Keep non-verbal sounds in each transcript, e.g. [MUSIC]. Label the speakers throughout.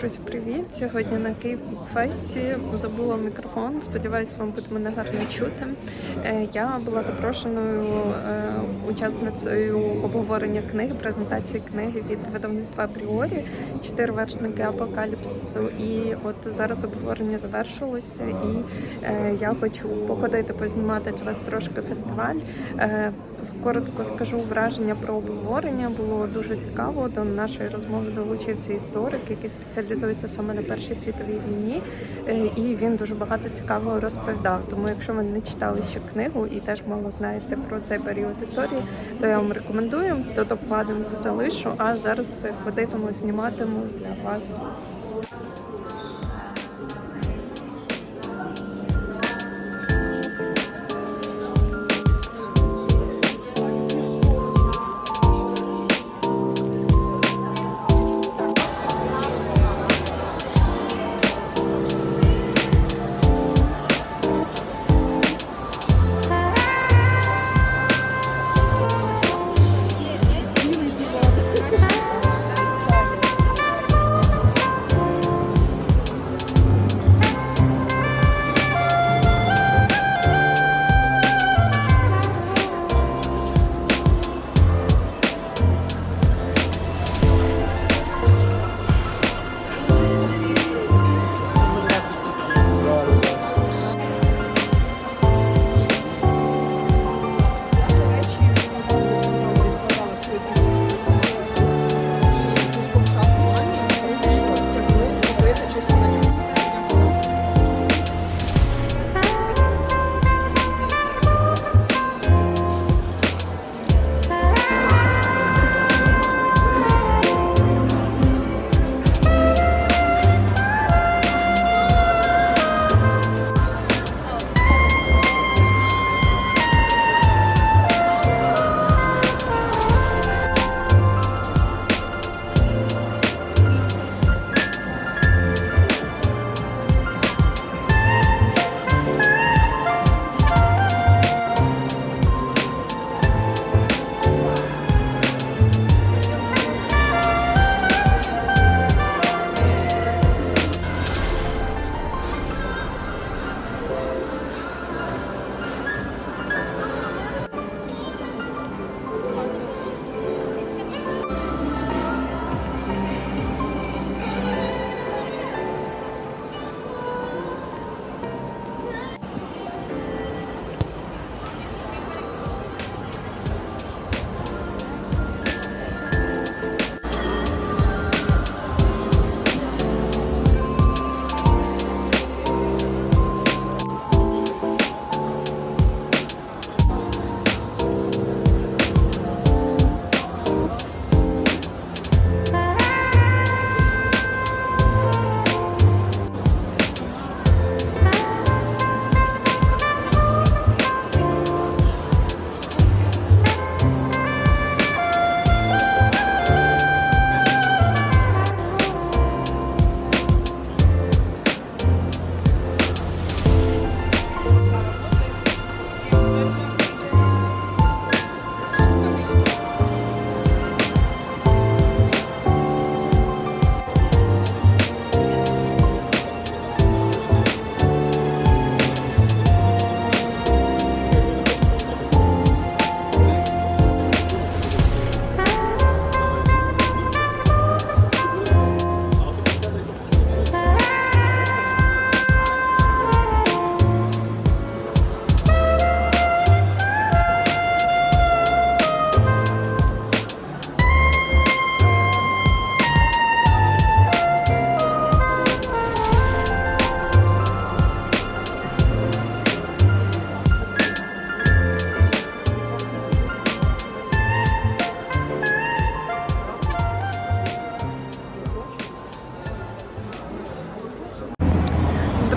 Speaker 1: Друзі, привіт! Сьогодні на Київ Фесті забула мікрофон. Сподіваюсь, вам буде мене гарно чути. Е, Я була запрошеною е, учасницею обговорення книги, презентації книги від видавництва Апріорі чотири вершники апокаліпсису. І от зараз обговорення завершилося, і е, я хочу походити познімати для вас трошки фестиваль. Коротко скажу враження про обговорення. Було дуже цікаво. До нашої розмови долучився історик, який спеціалізується саме на Першій світовій війні, Е, і він дуже багато цікавого розповідав. Тому, якщо ви не читали ще книгу і теж мало знаєте про цей період історії, то я вам рекомендую. То топ-вкладинку залишу. А зараз ходитиму, зніматиму для вас.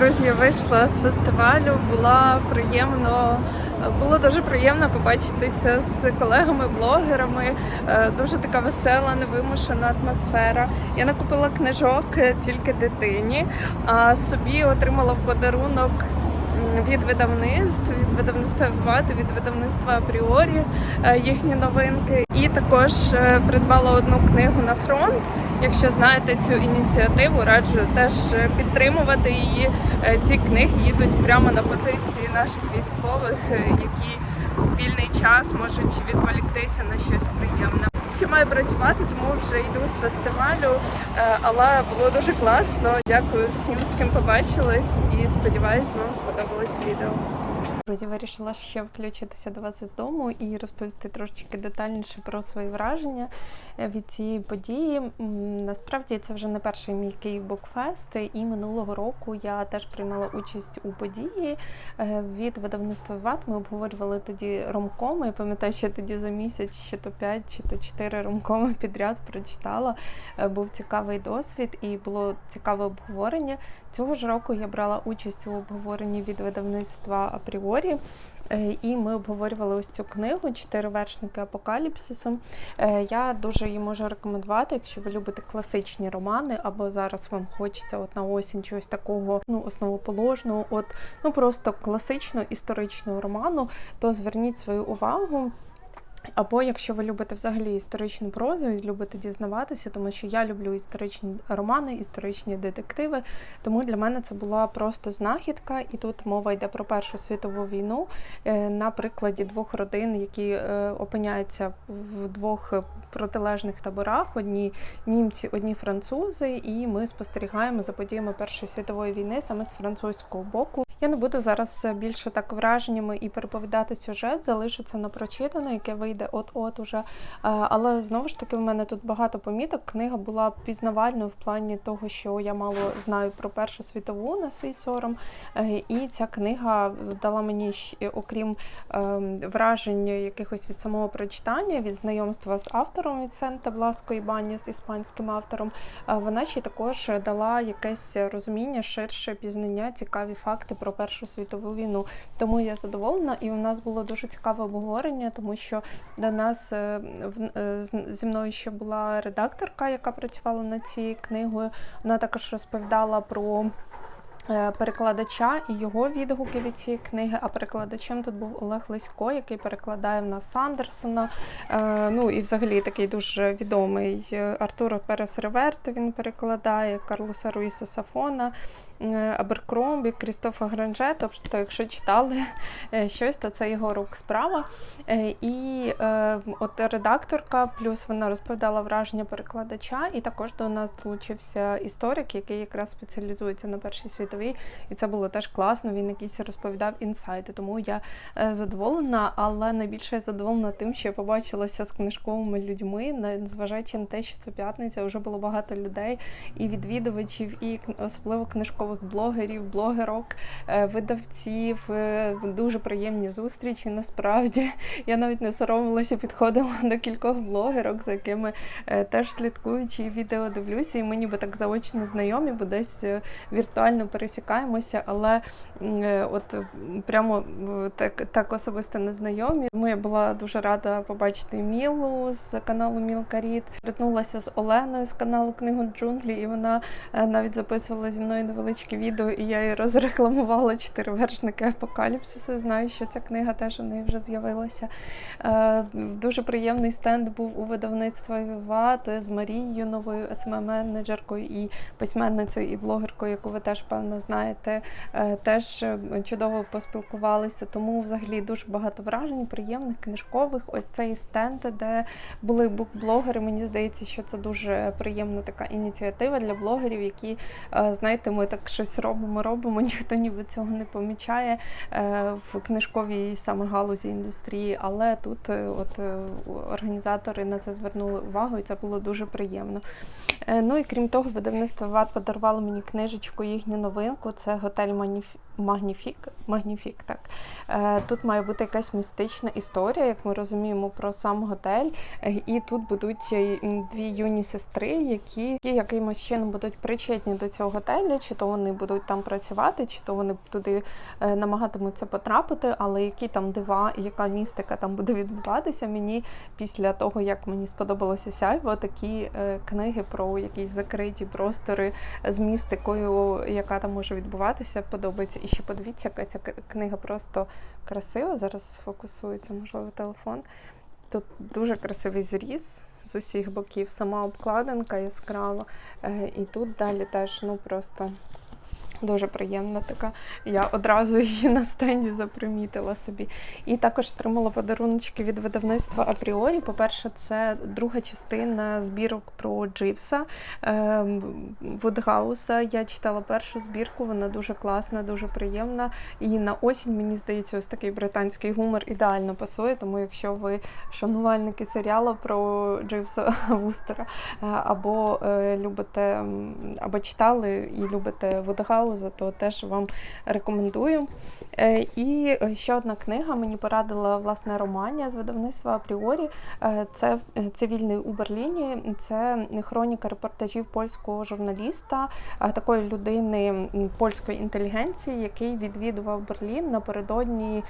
Speaker 1: Друзі, вийшла з фестивалю. Була приємно. Було дуже приємно побачитися з колегами-блогерами. Е, Дуже така весела, невимушена атмосфера. Я накупила книжок тільки дитині, а собі отримала в подарунок від видавництв, від видавництва Вати, від видавництва Апріорі е, їхні новинки. І також е, придбала одну книгу на фронт. Якщо знаєте цю ініціативу, раджу теж е, підтримувати її. Ці книги їдуть прямо на позиції наших військових, які в вільний час можуть відволіктися на щось приємне. Ще маю працювати, тому вже йду з фестивалю. Е, Але було дуже класно. Дякую всім, з ким побачилась, і сподіваюся, вам сподобалось відео. Друзі, вирішила ще включитися до вас із дому і розповісти трошечки детальніше про свої враження е, від цієї події. Насправді це вже не перший мій Київ Букфест, і минулого року я теж приймала участь у події е, від видавництва ВАТ. Ми обговорювали тоді ромкоми. Я пам'ятаю, що тоді за місяць чи то 5, чи то 4 ромкоми підряд прочитала. Е, Був цікавий досвід і було цікаве обговорення. Цього ж року я брала участь у обговоренні від видавництва Апріорі. Е, І ми обговорювали ось цю книгу Чотири вершники апокаліпсису. Е, Я дуже її можу рекомендувати, якщо ви любите класичні романи, або зараз вам хочеться от на осінь чогось такого ну, основоположного, от ну просто класичного історичного роману, то зверніть свою увагу. Або якщо ви любите взагалі історичну прозу і любите дізнаватися, тому що я люблю історичні романи, історичні детективи. Тому для мене це була просто знахідка, і тут мова йде про Першу світову війну е, на прикладі двох родин, які е, опиняються в двох протилежних таборах: одні німці, одні французи, і ми спостерігаємо за подіями Першої світової війни саме з французького боку. Я не буду зараз е, більше так враженнями і переповідати сюжет, залишу це на прочитане, яке вийде от-от уже. Е, Але знову ж таки, в мене тут багато поміток. Книга була пізнавальною в плані того, що я мало знаю про Першу світову на свій сором. Е, І ця книга дала мені окрім ем, вражень якихось від самого прочитання, від знайомства з автором від Сента Бласко і Бані з іспанським автором. Вона ще також дала якесь розуміння, ширше пізнання, цікаві факти про Першу світову війну. Тому я задоволена, і у нас було дуже цікаве обговорення, тому що до нас е, е, зі мною ще була редакторка, яка працювала над цією книгою. Вона також розповідала про. е, Перекладача і його відгуки від цієї книги. А перекладачем тут був Олег Лисько, який перекладає в нас Сандерсона. Ну і взагалі такий дуже відомий Артуро Перес Реверте. Він перекладає Карлоса Руїса Сафона, Аберкромбі, Крістофа Гранже. Тобто, якщо читали е, щось, то це його рук справа. Е, І е, от редакторка, плюс вона розповідала враження перекладача, і також до нас долучився історик, який якраз спеціалізується на Першій світовій, і це було теж класно. Він якийсь розповідав інсайти. Тому я е, задоволена, але найбільше я задоволена тим, що я побачилася з книжковими людьми, незважаючи на те, що це п'ятниця, вже було багато людей і відвідувачів, і особливо книжкових блогерів, блогерок, е, видавців. е, Дуже приємні зустрічі. Насправді я навіть не соромилася, підходила до кількох блогерок, за якими е, теж слідкую, чи відео дивлюся, і ми ніби так заочно знайомі, бо десь віртуально пересікаємося, але от прямо так, так особисто не знайомі. Тому я була дуже рада побачити Мілу з каналу Мілка Рід. Притнулася з Оленою з каналу Книгу Джунглі, і вона навіть записувала зі мною невеличке відео, і я їй розрекламувала чотири вершники апокаліпсису. Знаю, що ця книга теж у неї вже з'явилася. Е, Дуже приємний стенд був у видавництва Віват з Марією, новою СММ-менеджеркою і письменницею і блогеркою, яку ви теж певно знаєте. Е, Теж е, чудово поспілкувалися. Тому взагалі дуже багато вражень, приємних, книжкових. Ось цей стенд, де були букблогери. Мені здається, що це дуже приємна така ініціатива для блогерів, які знаєте, ми так щось робимо, робимо, [LAUGHS] ніхто ніби цього не помічає е, в книжковій саме галузі індустрії. Але тут е, от е, організатори на це звернули увагу, і це було дуже приємно. Ну і крім того, видавництво ВАД подарувало мені книжечку, їхню новинку. Це готель Магніфік. Магніфік, так. Тут має бути якась містична історія, як ми розуміємо, про сам готель. І тут будуть дві юні сестри, які якимось чином будуть причетні до цього готелю, чи то вони будуть там працювати, чи то вони туди е, намагатимуться потрапити, але які там дива яка містика там буде відбуватися, мені після того, як мені сподобалося сяйво, такі е, книги про якісь закриті простори з містикою, яка там може відбуватися, подобається. І ще подивіться, яка ця книга просто красива. Зараз сфокусується, можливо, телефон. Тут дуже красивий зріз з усіх боків, сама обкладинка яскрава. Е, І тут далі теж ну просто дуже приємна така. Я одразу [LAUGHS] її на стенді запримітила собі. І також отримала подаруночки від видавництва Апріорі. По-перше, це друга частина збірок про Дживса ем, Вудгауса. Я читала першу збірку, вона дуже класна, дуже приємна. І на осінь, мені здається, ось такий британський гумор ідеально пасує. Тому якщо ви шанувальники серіалу про Дживса [LAUGHS] Вустера е, або е, любите, або читали і любите Вудгауза, то теж вам рекомендую. Е, І е, ще одна книга мені порадила власне Романія з видавництва Апріорі. Е, Це цивільний у Берліні. Це хроніка репортажів польського журналіста, такої людини польської інтелігенції, який відвідував Берлін напередодні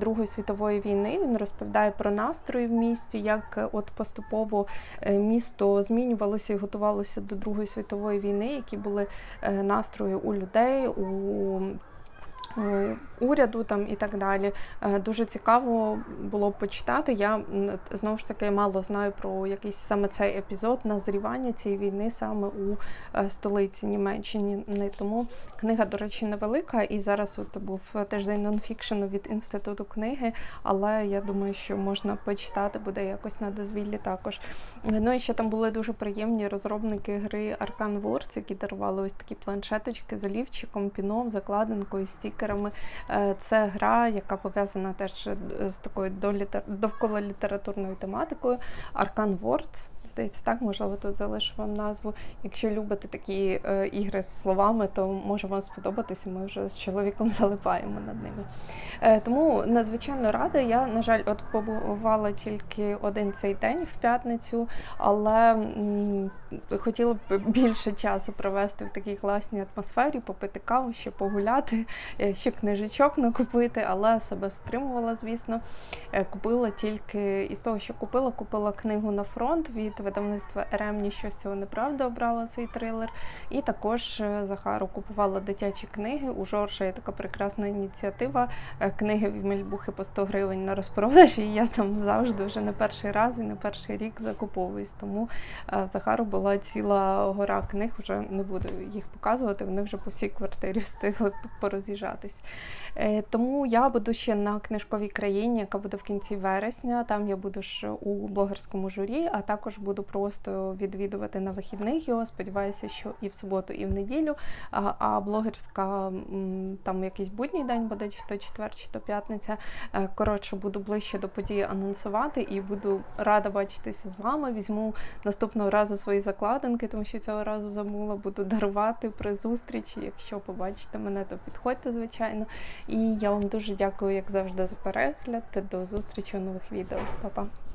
Speaker 1: Другої світової війни. Він розповідає про настрої в місті, як от поступово місто змінювалося і готувалося до Другої світової війни, які були настрої у людей. у Уряду там і так далі. Е, Дуже цікаво було б почитати. Я знову ж таки мало знаю про якийсь саме цей епізод назрівання цієї війни саме у е, столиці Німеччини. Тому книга, до речі, невелика. І зараз от був тиждень нонфікшену від інституту книги, але я думаю, що можна почитати буде якось на дозвіллі також. Ну і ще там були дуже приємні розробники гри Arcan Words, які дарували ось такі планшеточки з олівчиком, піном, закладинкою, стікерами. Е, Це гра, яка пов'язана теж з такою долітер... довкола літературною тематикою. Arcan Words. Здається, так, можливо, тут залишу вам назву. Якщо любите такі е, ігри з словами, то може вам сподобатися. Ми вже з чоловіком [LAUGHS] залипаємо над ними. Е, тому надзвичайно рада. Я, на жаль, от побувала тільки один цей день в п'ятницю, але м, хотіла б більше часу провести в такій класній атмосфері, попити каву, ще погуляти, е, ще книжечок накупити, але себе стримувала, звісно. Е, Купила тільки із того, що купила, купила книгу на фронт від видавництва РМ «Ніщо з цього неправда обрала цей трилер. І також е, Захару купувала дитячі книги. У Жоржа є така прекрасна ініціатива. е, Книги в Мельбухи по 100 гривень на розпродаж, і я там завжди вже не перший раз і не перший рік закуповуюсь. Тому е, в Захару була ціла гора книг, вже не буду їх показувати, вони вже по всій квартирі встигли пороз'їжджатись. Тому я буду ще на книжковій країні, яка буде в кінці вересня. Там я буду ж у блогерському журі, а також буду просто відвідувати на вихідних його. Сподіваюся, що і в суботу, і в неділю. А, а блогерська там якийсь будній день буде, чи то четвер, чи то п'ятниця. Е, Коротше, буду ближче до події анонсувати і буду рада бачитися з вами. Візьму наступного разу свої закладинки, тому що цього разу забула. Буду дарувати при зустрічі. Якщо побачите мене, то підходьте, звичайно. І я вам дуже дякую, як завжди, за перегляд. До зустрічі у нових відео. Па-па!